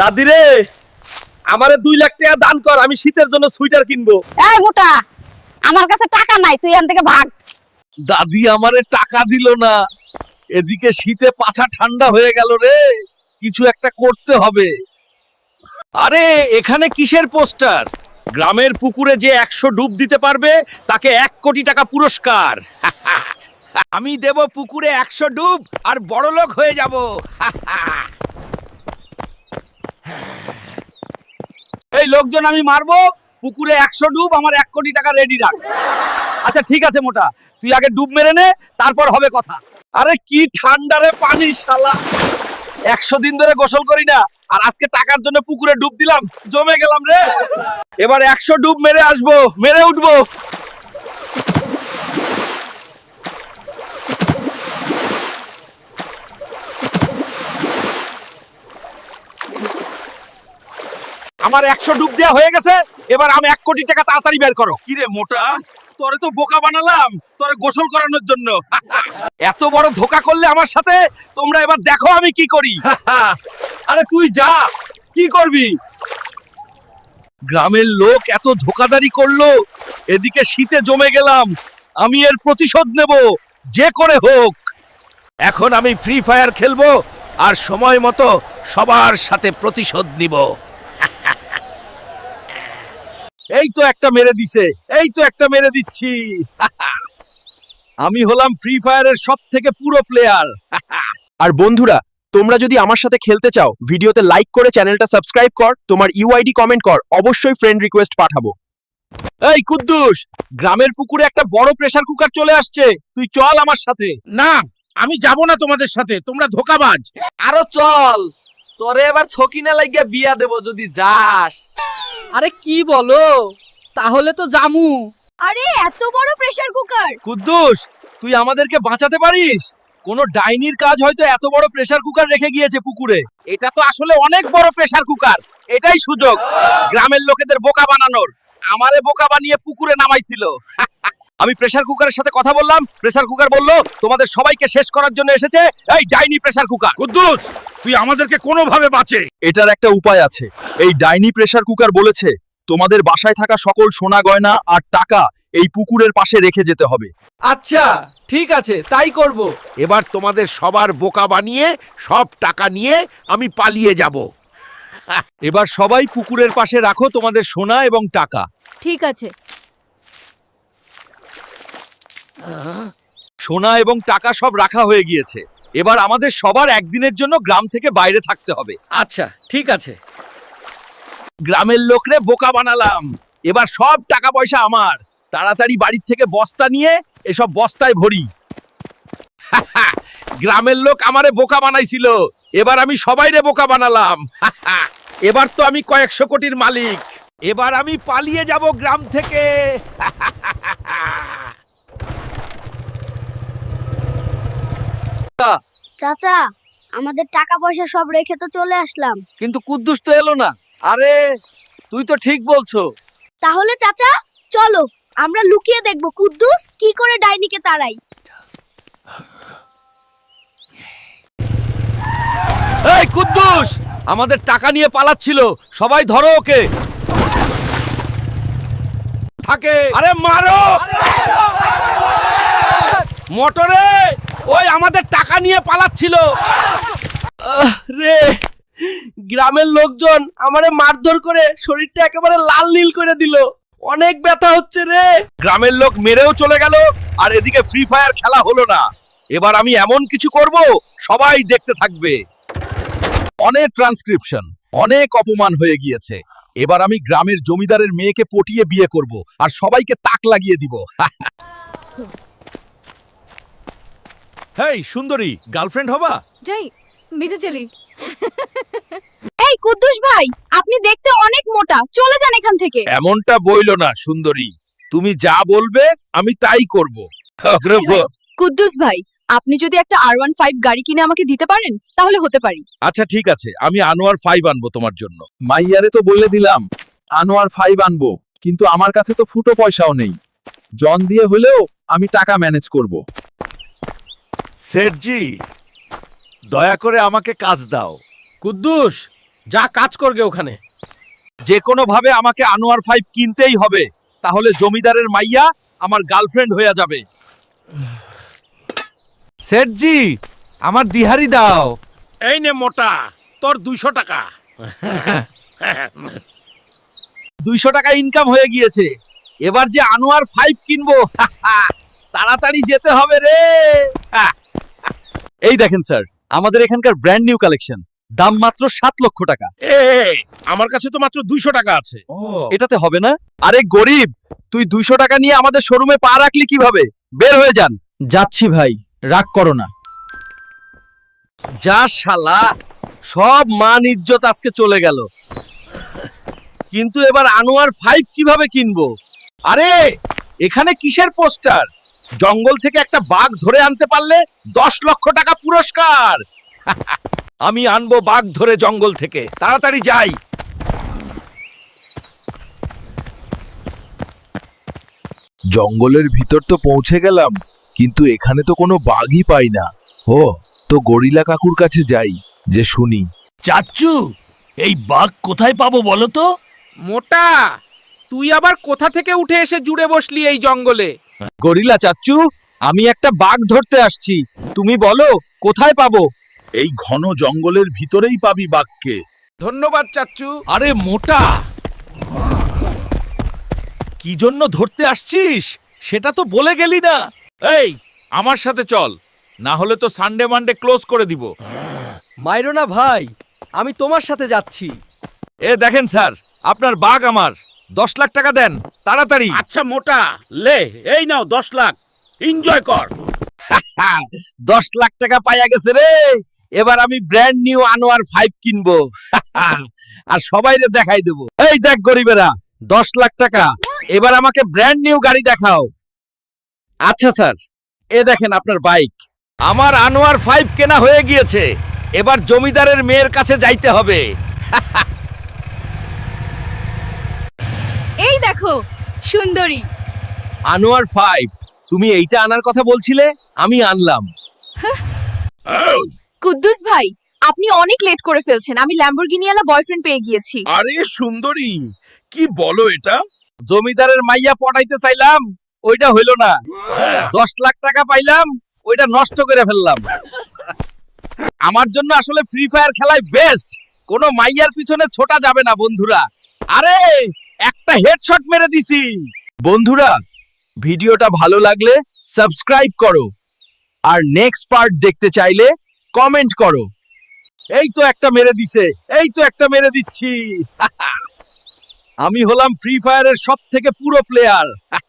দাদি রে আমারে দুই লাখ টাকা দান কর আমি শীতের জন্য সুইটার কিনবো। এই মোটা আমার কাছে টাকা নাই তুই এখান থেকে ভাগ। দাদি আমারে টাকা দিল না এদিকে শীতে পাছা ঠান্ডা হয়ে গেল রে কিছু একটা করতে হবে। আরে এখানে কিসের পোস্টার? গ্রামের পুকুরে যে একশো ডুব দিতে পারবে তাকে এক কোটি টাকা পুরস্কার। আমি দেব পুকুরে একশো ডুব আর বড়লোক হয়ে যাব। লোকজন আমি মারবো, পুকুরে একশো ডুব, আমার এক কোটি টাকা রেডি রাখ। আচ্ছা ঠিক আছে মোটা, তুই আগে ডুব মেরে নে, তারপর হবে কথা। আরে কি ঠান্ডারে পানি, শালা। একশো দিন ধরে গোসল করি না, আর আজকে টাকার জন্য পুকুরে ডুব দিলাম, জমে গেলাম রে। এবার একশো ডুব মেরে আসব, মেরে উঠবো। আমার একশো ডুব দেওয়া হয়ে গেছে এবার আমি এক কোটি টাকা তাড়াতাড়ি বের করো। কিরে মোটা তোরে তো বোকা বানালাম তোরে গোসল করানোর জন্য। এত বড় ধোকা করলে আমার সাথে তোমরা এবার দেখো আমি কি করি। আরে তুই যা কি করবি? গ্রামের লোক এত ধোকাদারি করল এদিকে শীতে জমে গেলাম আমি এর প্রতিশোধ নেব যে করে হোক। এখন আমি ফ্রি ফায়ার খেলব আর সময় মতো সবার সাথে প্রতিশোধ নিব। এই তো একটা মেরে দিছে এই তো একটা মেরে দিচ্ছি। আমি হলাম ফ্রি ফায়ারের সব থেকে পুরো প্লেয়ার আর বন্ধুরা তোমরা যদি আমার সাথে খেলতে চাও ভিডিওতে লাইক করে চ্যানেলটা সাবস্ক্রাইব কর তোমার ইউআইডি কমেন্ট কর অবশ্যই ফ্রেন্ড রিকোয়েস্ট পাঠাবো। এই কুদ্দুস গ্রামের পুকুরে একটা বড় প্রেসার কুকার চলে আসছে। তুই চল আমার সাথে। না আমি যাব না তোমাদের সাথে তোমরা ধোকাবাজ। আরও চল তোরে এবার ছকিনা লাগিয়া বিয়া দেব যদি যাস। আরে কি বলো? তাহলে তো জামু। আরে এত বড় প্রেসার কুকার কুদ্দুস তুই আমাদেরকে বাঁচাতে পারিস? কোন ডাইনির কাজ হয়তো এত বড় প্রেসার কুকার রেখে গিয়েছে পুকুরে। এটা তো আসলে অনেক বড় প্রেসার কুকার এটাই সুযোগ। গ্রামের লোকেদের বোকা বানানোর। আমারে বোকা বানিয়ে পুকুরে নামাইছিল। আমি প্রেসার কুকারের সাথে কথা বললাম প্রেসার কুকার বলল তোমাদের সবাইকে শেষ করার জন্য এসেছে এই ডাইনি প্রেসার কুকার কুদ্দুস তুই আমাদেরকে কোনোভাবে বাঁচে। এটার একটা উপায় আছে। এই ডাইনি প্রেসার কুকার বলেছে তোমাদের বাসায় থাকা সকল সোনা গয়না আর টাকা এই পুকুরের পাশে রেখে যেতে হবে। আচ্ছা ঠিক আছে তাই করব। এবার তোমাদের সবার বোকা বানিয়ে সব টাকা নিয়ে আমি পালিয়ে যাব। এবার সবাই পুকুরের পাশে রাখো তোমাদের সোনা এবং টাকা। ঠিক আছে। সোনা এবং টাকা সব রাখা হয়ে গিয়েছে। এবার আমাদের সবার একদিনের জন্য গ্রাম থেকে বাইরে থাকতে হবে। আচ্ছা ঠিক আছে। গ্রামের লোকরে বোকা বানালাম। এবার সব টাকা পয়সা আমার। তাড়াতাড়ি বাড়ির থেকে বস্তা নিয়ে এসব বস্তায় ভরি। গ্রামের লোক আমারে বোকা বানাইছিল। এবার আমি সবাইরে বোকা বানালাম। এবার তো আমি কয়েকশো কোটির মালিক। এবার আমি পালিয়ে যাব গ্রাম থেকে। চাচা। আমাদের টাকা পয়সা সব রেখে তো চলে আসলাম। কিন্তু কুদ্দুস তো এলো না। আরে তুই তো ঠিক বলছো। তাহলে চাচা চলো আমরা লুকিয়ে দেখব কুদ্দুস কি করে ডাইনিকে তাড়াই এই কুদ্দুস আমাদের টাকা নিয়ে পালাচ্ছিল। সবাই ধরো ওকে। থাকে। আরে মারো! মোটরে! ওই আমাদের টাকা নিয়ে পালাচ্ছিল। রে, গ্রামের লোকজন আমারে মারধর করে শরীরটা একেবারে লাল নীল করে দিল। অনেক ব্যথা হচ্ছে রে। গ্রামের লোক মেরেও চলে গেল, আর এদিকে ফ্রি ফায়ার খেলা হলো না। এবার আমি এমন কিছু করব, সবাই দেখতে থাকবে। অনেক ট্রান্সক্রিপশন অনেক অপমান হয়ে গিয়েছে। এবার আমি গ্রামের জমিদারের মেয়েকে পটিয়ে বিয়ে করব, আর সবাইকে তাক লাগিয়ে দিব। হেই সুন্দরী গার্লফ্রেন্ড হবা? যাই মিতে চলি। এই কুদ্দুস ভাই আপনি দেখতে অনেক মোটা চলে যান এখান থেকে। এমনটা বইলো না সুন্দরী। তুমি যা বলবে আমি তাই করব। কুদ্দুস ভাই আপনি যদি একটা আর ওয়ান ফাইভ গাড়ি কিনে আমাকে দিতে পারেন তাহলে হতে পারি। আচ্ছা ঠিক আছে আমি আনোয়ার ফাইভ আনব তোমার জন্য। মাইয়ারে তো বলে দিলাম আনোয়ার ফাইভ আনব কিন্তু আমার কাছে তো ফুটো পয়সাও নেই। জন দিয়ে হলেও আমি টাকা ম্যানেজ করব। সেটজি দয়া করে আমাকে কাজ দাও। কুদ্দুস যা কাজ করবে ওখানে। যে কোনো ভাবে আমাকে আনোয়ার ফাইভ কিনতেই হবে তাহলে জমিদারের মাইয়া আমার গার্লফ্রেন্ড হয়ে যাবে। সেটজি আমার দিহারি দাও। এই নে মোটা তোর দুইশো টাকা। দুইশো টাকা ইনকাম হয়ে গিয়েছে। এবার যে আনোয়ার ফাইভ কিনবো তাড়াতাড়ি যেতে হবে রে। এই দেখেন স্যার আমাদের এখানকার ব্র্যান্ড নিউ কালেকশন দাম মাত্র সাত লক্ষ টাকা। এ আমার কাছে তো মাত্র দুইশো টাকা আছে। এটাতে হবে না? আরে গরিব তুই দুইশো টাকা নিয়ে আমাদের শোরুমে পা রাখলি কীভাবে? বের হয়ে যান। যাচ্ছি ভাই রাগ করো না। যা শালা সব মান ইজ্জত আজকে চলে গেল। কিন্তু এবার আনোয়ার ফাইভ কীভাবে কিনবো? আরে এখানে কিসের পোস্টার জঙ্গল থেকে একটা বাঘ ধরে আনতে পারলে দশ লক্ষ টাকা পুরস্কার। আমি আনব বাঘ ধরে জঙ্গল থেকে। তাড়াতাড়ি যাই। জঙ্গলের ভিতর তো পৌঁছে গেলাম কিন্তু এখানে তো কোনো বাঘই পাই না। ও তো গরিলা কাকুর কাছে যাই যে শুনি। চাচ্চু এই বাঘ কোথায় পাবো বলো তো? মোটা তুই আবার কোথা থেকে উঠে এসে জুড়ে বসলি এই জঙ্গলে? গরিলা চাচ্চু আমি একটা বাঘ ধরতে আসছি। তুমি বলো কোথায় পাবো? এই ঘন জঙ্গলের ভিতরেই পাবি বাঘকে। ধন্যবাদ চাচ্চু। আরে মোটা! কি জন্য ধরতে আসছিস? সেটা তো বলে গেলি না। এই আমার সাথে চল। না হলে তো সানডে মানডে ক্লোজ করে দিব। মাইরো না ভাই আমি তোমার সাথে যাচ্ছি। এ দেখেন স্যার আপনার বাঘ আমার। দশ লাখ টাকা দেন তাড়াতাড়ি। আচ্ছা মোটা লে এই নাও দশ লাখ। এনজয় কর। দশ লাখ টাকা পাইয়া গেছে রে। এবার আমি ব্র্যান্ড নিউ আনোয়ার ফাইভ কিনবো। আর সবাইরে দেখাই দেবো। এই দেখ গরিবেরা দশ লাখ টাকা। এবার আমাকে ব্র্যান্ড নিউ গাড়ি দেখাও। আচ্ছা স্যার এ দেখেন আপনার বাইক আমার আনোয়ার ফাইভ কেনা হয়ে গিয়েছে। এবার জমিদারের মেয়ের কাছে যাইতে হবে। এই দেখো সুন্দরী। আনোয়ার ফাইভ তুমি এইটা আনার কথা বলছিলে আমি আনলাম। কুদ্দুস ভাই আপনি অনেক লেট করে ফেলছেন। আমি ল্যাম্বরগিনিওয়ালা বয়ফ্রেন্ড পেয়ে গিয়েছি। আরে সুন্দরী কি বলো এটা? জমিদারের মাইয়া পটাইতে চাইলাম ওইটা হইল না। দশ লাখ টাকা পাইলাম ওইটা নষ্ট করে ফেললাম। আমার জন্য আসলে ফ্রি ফায়ার খেলাই বেস্ট কোনো মাইয়ার পিছনে ছোটা যাবে না বন্ধুরা। আরে একটা হেডশট মেরে দিছি। বন্ধুরা, ভিডিওটা ভালো লাগলে সাবস্ক্রাইব করো। আর নেক্সট পার্ট দেখতে চাইলে কমেন্ট করো। এই তো একটা মেরে দিছে, এই তো একটা মেরে দিচ্ছি। আমি হলাম ফ্রি ফায়ারের সব থেকে পুরো প্লেয়ার